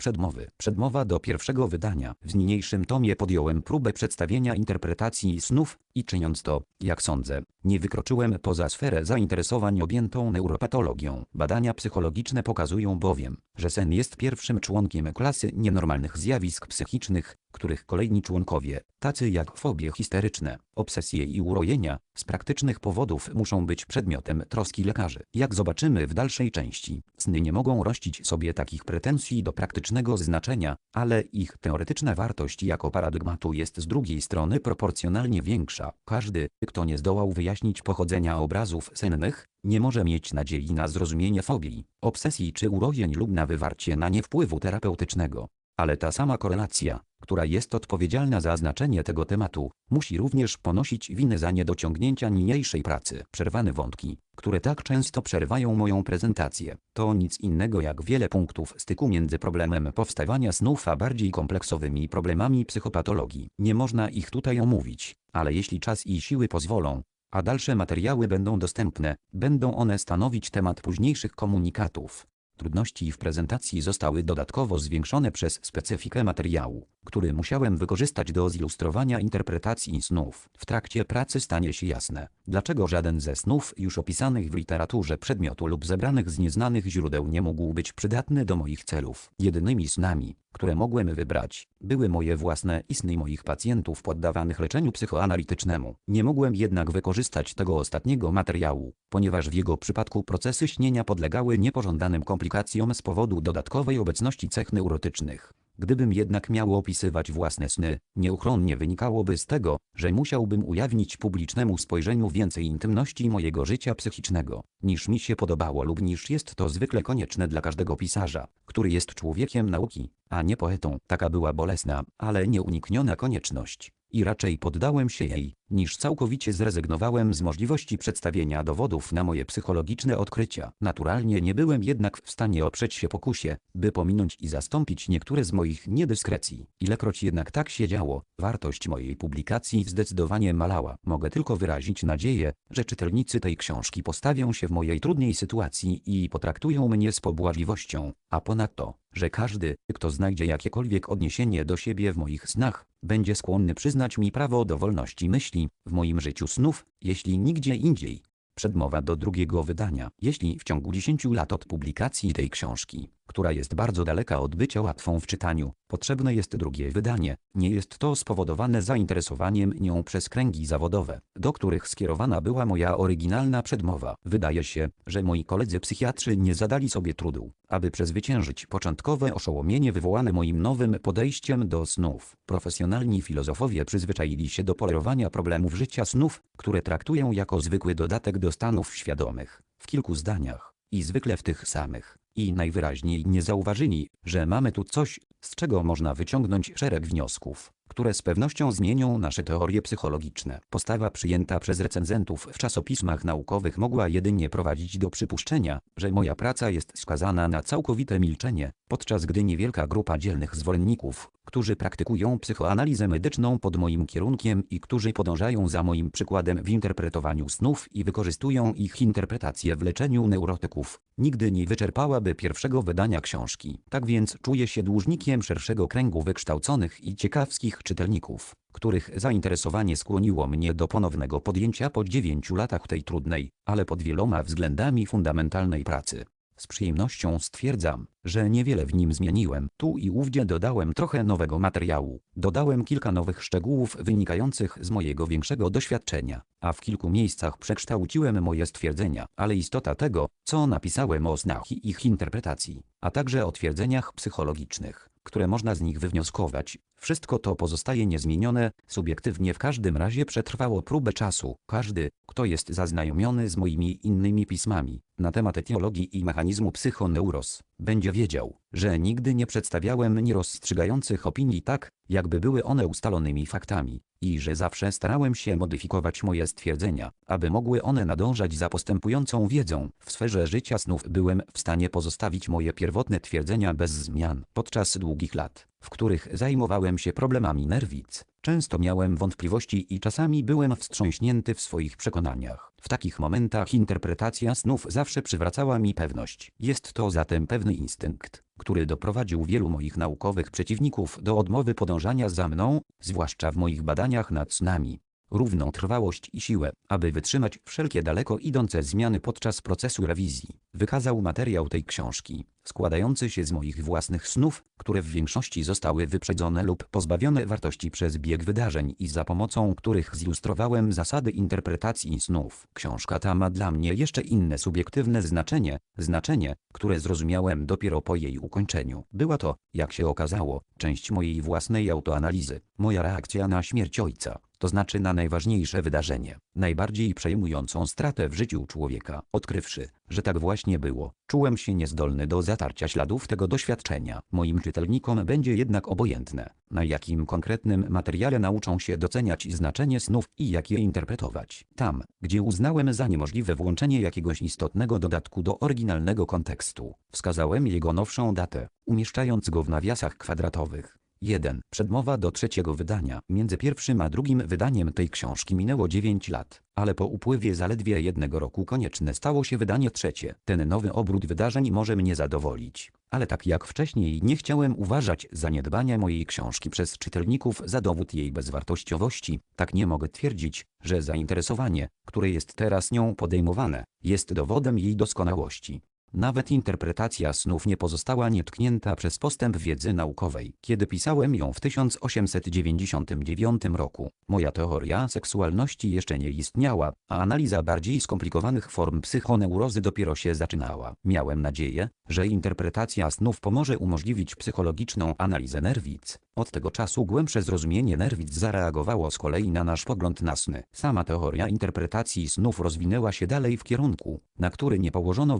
Przedmowy. Przedmowa do pierwszego wydania. W niniejszym tomie podjąłem próbę przedstawienia interpretacji snów i czyniąc to, jak sądzę, nie wykroczyłem poza sferę zainteresowań objętą neuropatologią. Badania psychologiczne pokazują bowiem, że sen jest pierwszym członkiem klasy nienormalnych zjawisk psychicznych, których kolejni członkowie, tacy jak fobie histeryczne, obsesje i urojenia, z praktycznych powodów muszą być przedmiotem troski lekarzy. Jak zobaczymy w dalszej części, sny nie mogą rościć sobie takich pretensji do praktycznego znaczenia, ale ich teoretyczna wartość jako paradygmatu jest z drugiej strony proporcjonalnie większa. Każdy, kto nie zdołał wyjaśnić pochodzenia obrazów sennych, nie może mieć nadziei na zrozumienie fobii, obsesji czy urojeń lub na wywarcie na nie wpływu terapeutycznego. Ale ta sama korelacja, która jest odpowiedzialna za znaczenie tego tematu, musi również ponosić winę za niedociągnięcia niniejszej pracy. Przerwane wątki, które tak często przerywają moją prezentację, to nic innego jak wiele punktów styku między problemem powstawania snów a bardziej kompleksowymi problemami psychopatologii. Nie można ich tutaj omówić, ale jeśli czas i siły pozwolą, a dalsze materiały będą dostępne, będą one stanowić temat późniejszych komunikatów. Trudności w prezentacji zostały dodatkowo zwiększone przez specyfikę materiału, który musiałem wykorzystać do zilustrowania interpretacji snów. W trakcie pracy stanie się jasne, dlaczego żaden ze snów już opisanych w literaturze przedmiotu lub zebranych z nieznanych źródeł nie mógł być przydatny do moich celów. Jedynymi snami, które mogłem wybrać, były moje własne i sny moich pacjentów poddawanych leczeniu psychoanalitycznemu. Nie mogłem jednak wykorzystać tego ostatniego materiału, ponieważ w jego przypadku procesy śnienia podlegały niepożądanym komplikacjom z powodu dodatkowej obecności cech neurotycznych. Gdybym jednak miał opisywać własne sny, nieuchronnie wynikałoby z tego, że musiałbym ujawnić publicznemu spojrzeniu więcej intymności mojego życia psychicznego, niż mi się podobało lub niż jest to zwykle konieczne dla każdego pisarza, który jest człowiekiem nauki, a nie poetą. Taka była bolesna, ale nieunikniona konieczność. I raczej poddałem się jej, niż całkowicie zrezygnowałem z możliwości przedstawienia dowodów na moje psychologiczne odkrycia. Naturalnie nie byłem jednak w stanie oprzeć się pokusie, by pominąć i zastąpić niektóre z moich niedyskrecji. Ilekroć jednak tak się działo, wartość mojej publikacji zdecydowanie malała. Mogę tylko wyrazić nadzieję, że czytelnicy tej książki postawią się w mojej trudnej sytuacji i potraktują mnie z pobłażliwością, a ponadto, że każdy, kto znajdzie jakiekolwiek odniesienie do siebie w moich snach, będzie skłonny przyznać mi prawo do wolności myśli w moim życiu snów, jeśli nigdzie indziej. Przedmowa do drugiego wydania. Jeśli w ciągu 10 lat od publikacji tej książki, która jest bardzo daleka od bycia łatwą w czytaniu, potrzebne jest drugie wydanie, nie jest to spowodowane zainteresowaniem nią przez kręgi zawodowe, do których skierowana była moja oryginalna przedmowa. Wydaje się, że moi koledzy psychiatrzy nie zadali sobie trudu, aby przezwyciężyć początkowe oszołomienie wywołane moim nowym podejściem do snów. Profesjonalni filozofowie przyzwyczaili się do polerowania problemów życia snów, które traktują jako zwykły dodatek do stanów świadomych, w kilku zdaniach, i zwykle w tych samych i najwyraźniej nie zauważyli, że mamy tu coś, z czego można wyciągnąć szereg wniosków, które z pewnością zmienią nasze teorie psychologiczne. Postawa przyjęta przez recenzentów w czasopismach naukowych mogła jedynie prowadzić do przypuszczenia, że moja praca jest skazana na całkowite milczenie, podczas gdy niewielka grupa dzielnych zwolenników, którzy praktykują psychoanalizę medyczną pod moim kierunkiem i którzy podążają za moim przykładem w interpretowaniu snów i wykorzystują ich interpretację w leczeniu neurotyków, nigdy nie wyczerpałaby pierwszego wydania książki. Tak więc czuję się dłużnikiem szerszego kręgu wykształconych i ciekawskich czytelników, których zainteresowanie skłoniło mnie do ponownego podjęcia po dziewięciu latach tej trudnej, ale pod wieloma względami fundamentalnej pracy. Z przyjemnością stwierdzam, że niewiele w nim zmieniłem. Tu i ówdzie dodałem trochę nowego materiału. Dodałem kilka nowych szczegółów wynikających z mojego większego doświadczenia, a w kilku miejscach przekształciłem moje stwierdzenia. Ale istota tego, co napisałem o snach i ich interpretacji, a także o twierdzeniach psychologicznych, które można z nich wywnioskować, wszystko to pozostaje niezmienione, subiektywnie w każdym razie przetrwało próbę czasu. Każdy, kto jest zaznajomiony z moimi innymi pismami na temat etiologii i mechanizmu psychoneuros, będzie wiedział, że nigdy nie przedstawiałem nierozstrzygających opinii tak, jakby były one ustalonymi faktami, i że zawsze starałem się modyfikować moje stwierdzenia, aby mogły one nadążać za postępującą wiedzą. W sferze życia snów byłem w stanie pozostawić moje pierwotne twierdzenia bez zmian. Podczas długich lat, w których zajmowałem się problemami nerwic. Często miałem wątpliwości i czasami byłem wstrząśnięty w swoich przekonaniach. W takich momentach interpretacja snów zawsze przywracała mi pewność. Jest to zatem pewny instynkt, który doprowadził wielu moich naukowych przeciwników do odmowy podążania za mną, zwłaszcza w moich badaniach nad snami równą trwałość i siłę, aby wytrzymać wszelkie daleko idące zmiany podczas procesu rewizji. Wykazał materiał tej książki, składający się z moich własnych snów, które w większości zostały wyprzedzone lub pozbawione wartości przez bieg wydarzeń i za pomocą których zilustrowałem zasady interpretacji snów. Książka ta ma dla mnie jeszcze inne subiektywne znaczenie, znaczenie, które zrozumiałem dopiero po jej ukończeniu. Była to, jak się okazało, część mojej własnej autoanalizy, moja reakcja na śmierć ojca to znaczy na najważniejsze wydarzenie, najbardziej przejmującą stratę w życiu człowieka. Odkrywszy, że tak właśnie było, czułem się niezdolny do zatarcia śladów tego doświadczenia. Moim czytelnikom będzie jednak obojętne, na jakim konkretnym materiale nauczą się doceniać znaczenie snów i jak je interpretować. Tam, gdzie uznałem za niemożliwe włączenie jakiegoś istotnego dodatku do oryginalnego kontekstu, wskazałem jego nowszą datę, umieszczając go w nawiasach kwadratowych. 1. Przedmowa do trzeciego wydania. Między pierwszym a drugim wydaniem tej książki minęło 9 lat, ale po upływie zaledwie jednego roku konieczne stało się wydanie trzecie. Ten nowy obrót wydarzeń może mnie zadowolić. Ale tak jak wcześniej nie chciałem uważać zaniedbania mojej książki przez czytelników za dowód jej bezwartościowości, tak nie mogę twierdzić, że zainteresowanie, które jest teraz nią podejmowane, jest dowodem jej doskonałości. Nawet interpretacja snów nie pozostała nietknięta przez postęp wiedzy naukowej. Kiedy pisałem ją w 1899 roku, moja teoria seksualności jeszcze nie istniała, a analiza bardziej skomplikowanych form psychoneurozy dopiero się zaczynała. Miałem nadzieję, że interpretacja snów pomoże umożliwić psychologiczną analizę nerwic. Od tego czasu głębsze zrozumienie nerwic zareagowało z kolei na nasz pogląd na sny. Sama teoria interpretacji snów rozwinęła się dalej w kierunku, na który nie położono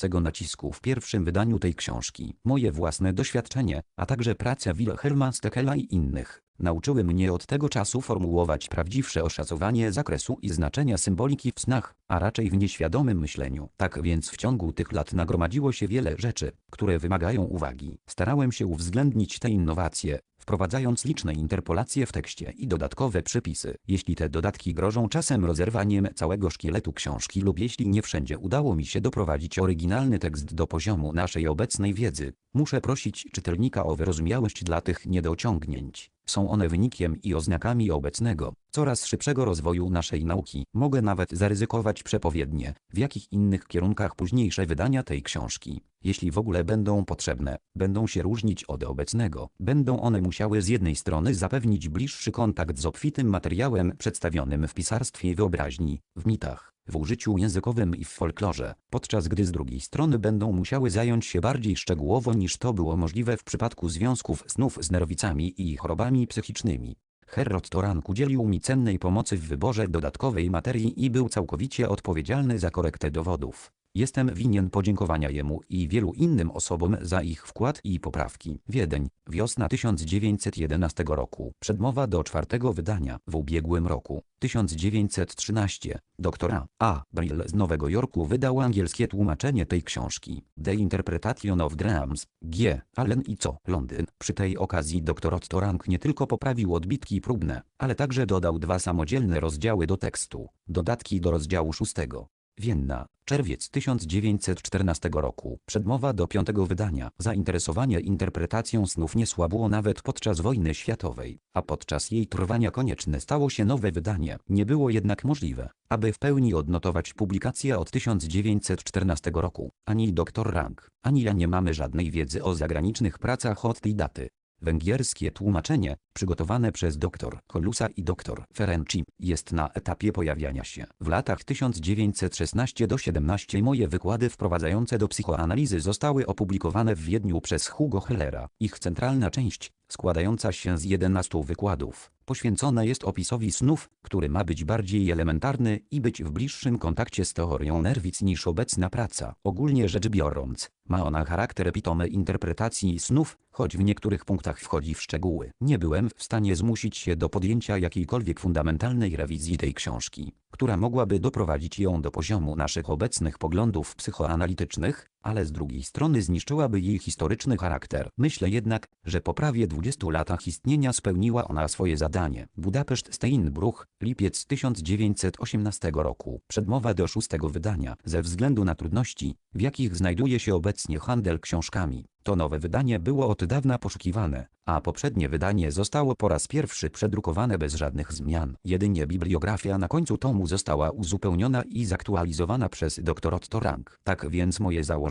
wystarczającego nacisku w pierwszym wydaniu tej książki. Moje własne doświadczenie, a także praca Wilhelma Stekela i innych, nauczyły mnie od tego czasu formułować prawdziwsze oszacowanie zakresu i znaczenia symboliki w snach, a raczej w nieświadomym myśleniu. Tak więc w ciągu tych lat nagromadziło się wiele rzeczy, które wymagają uwagi. Starałem się uwzględnić te innowacje, wprowadzając liczne interpolacje w tekście i dodatkowe przypisy. Jeśli te dodatki grożą czasem rozerwaniem całego szkieletu książki lub jeśli nie wszędzie udało mi się doprowadzić oryginalny tekst do poziomu naszej obecnej wiedzy, muszę prosić czytelnika o wyrozumiałość dla tych niedociągnięć. Są one wynikiem i oznakami obecnego, coraz szybszego rozwoju naszej nauki. Mogę nawet zaryzykować przepowiednie, w jakich innych kierunkach późniejsze wydania tej książki, jeśli w ogóle będą potrzebne, będą się różnić od obecnego. Będą one musiały z jednej strony zapewnić bliższy kontakt z obfitym materiałem przedstawionym w pisarstwie wyobraźni, w mitach, w użyciu językowym i w folklorze, podczas gdy z drugiej strony będą musiały zająć się bardziej szczegółowo niż to było możliwe w przypadku związków snów z nerwicami i chorobami psychicznymi. Herod Torank udzielił mi cennej pomocy w wyborze dodatkowej materii i był całkowicie odpowiedzialny za korektę dowodów. Jestem winien podziękowania jemu i wielu innym osobom za ich wkład i poprawki. Wiedeń, wiosna 1911 roku. Przedmowa do czwartego wydania w ubiegłym roku. 1913. Doktora A. Brill z Nowego Jorku wydał angielskie tłumaczenie tej książki. The Interpretation of Dreams. G. Allen i co? Londyn. Przy tej okazji dr Otto Rank nie tylko poprawił odbitki próbne, ale także dodał dwa samodzielne rozdziały do tekstu. Dodatki do rozdziału szóstego. Vienna, czerwiec 1914 roku. Przedmowa do piątego wydania. Zainteresowanie interpretacją snów nie słabło nawet podczas wojny światowej, a podczas jej trwania konieczne stało się nowe wydanie. Nie było jednak możliwe, aby w pełni odnotować publikację od 1914 roku. Ani dr Rank, ani ja nie mamy żadnej wiedzy o zagranicznych pracach od tej daty. Węgierskie tłumaczenie, przygotowane przez dr Kolusa i dr Ferenci, jest na etapie pojawiania się. W latach 1916 do 17 moje wykłady wprowadzające do psychoanalizy zostały opublikowane w Wiedniu przez Hugo Hellera. Ich centralna część, składająca się z 11 wykładów, poświęcona jest opisowi snów, który ma być bardziej elementarny i być w bliższym kontakcie z teorią nerwic niż obecna praca. Ogólnie rzecz biorąc, ma ona charakter pitome interpretacji snów, choć w niektórych punktach wchodzi w szczegóły. Nie byłem w stanie zmusić się do podjęcia jakiejkolwiek fundamentalnej rewizji tej książki, która mogłaby doprowadzić ją do poziomu naszych obecnych poglądów psychoanalitycznych, ale z drugiej strony zniszczyłaby jej historyczny charakter. Myślę jednak, że po prawie 20 latach istnienia spełniła ona swoje zadanie. Budapeszt Steinbruch, lipiec 1918 roku. Przedmowa do szóstego wydania. Ze względu na trudności, w jakich znajduje się obecnie handel książkami, to nowe wydanie było od dawna poszukiwane, a poprzednie wydanie zostało po raz pierwszy przedrukowane bez żadnych zmian. Jedynie bibliografia na końcu tomu została uzupełniona i zaktualizowana przez dr Otto Rank. Tak więc moje założenie,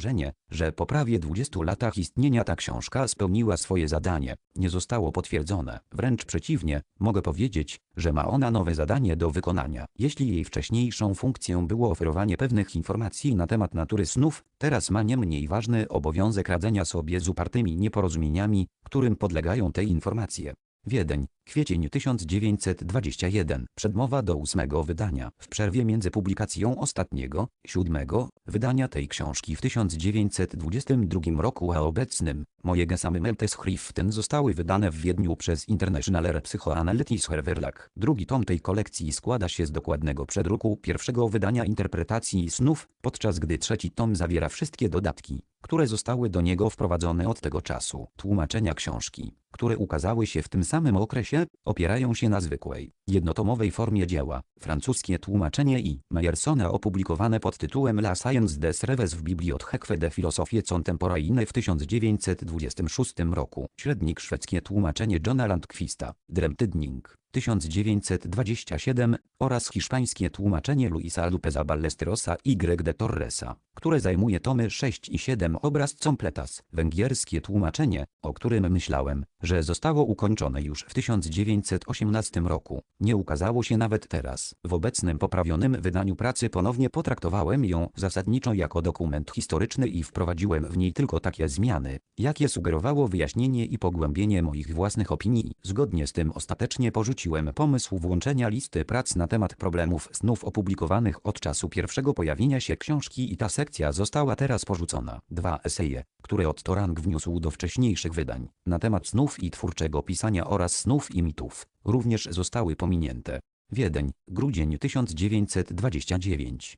że po prawie 20 latach istnienia ta książka spełniła swoje zadanie, nie zostało potwierdzone. Wręcz przeciwnie, mogę powiedzieć, że ma ona nowe zadanie do wykonania. Jeśli jej wcześniejszą funkcją było oferowanie pewnych informacji na temat natury snów, teraz ma nie mniej ważny obowiązek radzenia sobie z upartymi nieporozumieniami, którym podlegają te informacje. Wiedeń, kwiecień 1921, przedmowa do ósmego wydania. W przerwie między publikacją ostatniego, siódmego, wydania tej książki w 1922 roku a obecnym, moje Gesammelte-Schriften zostały wydane w Wiedniu przez Internationaler Psychoanalytischer Verlag. Drugi tom tej kolekcji składa się z dokładnego przedruku pierwszego wydania interpretacji snów, podczas gdy trzeci tom zawiera wszystkie dodatki, które zostały do niego wprowadzone od tego czasu. Tłumaczenia książki, które ukazały się w tym samym okresie, opierają się na zwykłej, jednotomowej formie dzieła. Francuskie tłumaczenie i Meyersona opublikowane pod tytułem La Science des Rêves w Bibliothèque de Philosophie Contemporaine w 1926 roku. Średnik szwedzkie tłumaczenie Johna Landquista, Dremtydning, 1927 oraz hiszpańskie tłumaczenie Luisa Lupeza Ballesterosa Y de Torresa, które zajmuje tomy 6 i 7 obraz completas. Węgierskie tłumaczenie, o którym myślałem, że zostało ukończone już w 1918 roku, nie ukazało się nawet teraz. W obecnym poprawionym wydaniu pracy ponownie potraktowałem ją zasadniczo jako dokument historyczny i wprowadziłem w niej tylko takie zmiany, jakie sugerowało wyjaśnienie i pogłębienie moich własnych opinii. Zgodnie z tym ostatecznie porzuciłem pomysł włączenia listy prac na temat problemów snów opublikowanych od czasu pierwszego pojawienia się książki i ta sekcja została teraz porzucona. Dwa eseje, które Otto Rank wniósł do wcześniejszych wydań, na temat snów i twórczego pisania oraz snów i mitów, również zostały pominięte. Wiedeń, grudzień 1929.